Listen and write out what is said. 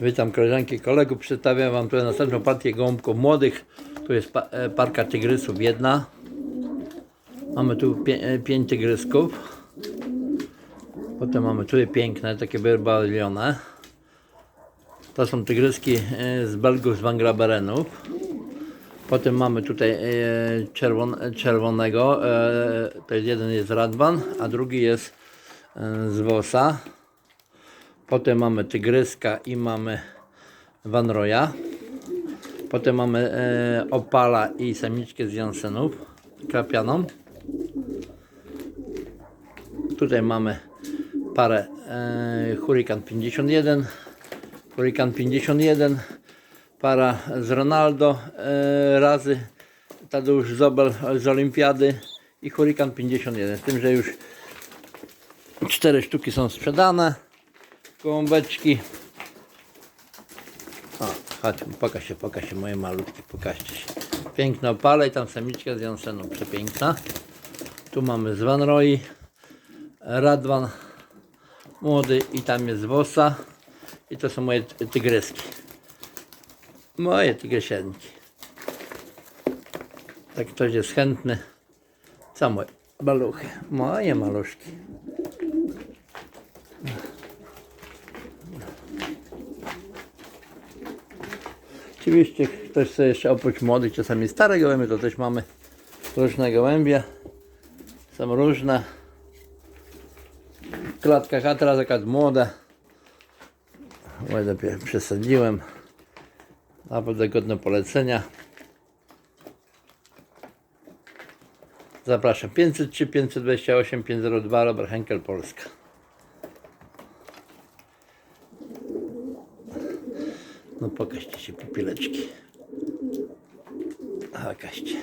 Witam koleżanki i kolegów. Przedstawiam Wam tutaj następną partię gołąbków młodych. Tu jest e, parka tygrysów jedna. Mamy tu pie, e, pięć tygrysków. Potem mamy tutaj piękne, takie wyrbalione. To są tygryski e, z Belgów, z Bangraberenów. Potem mamy tutaj czerwon, czerwonego. To jest jeden jest Radwan, a drugi jest z Wosa. Potem mamy tygryska i mamy Van Roya. Potem mamy e, Opala i samiczkę z Jansenów krapianą. Tutaj mamy parę e, Hurricane 51, Hurricane 51, para z Ronaldo e, razy Tadeusz Zobel z Olimpiady i Hurricane 51. Z tym, że już cztery sztuki są sprzedane gołąbeczki. O, chodź, pokaż się, pokaż się, moje malutkie, pokażcie się. Piękne opale i tam samiczka z Janseną, przepiękna. Tu mamy z Van Roy, Radwan młody i tam jest Wosa. I to są moje ty- tygryski. Moje tygrysienki. Tak ktoś jest chętny. Co moje maluchy, moje maluszki. Oczywiście ktoś chce jeszcze oprócz młodych, czasami stare gołębie, to też mamy różne gołębie. Są różne. W klatkach, a młoda. Ładnie przesadziłem. Naprawdę godne polecenia. Zapraszam 503 528 502 Robert Henkel Polska. No pokażcie się pupileczki. Pokażcie.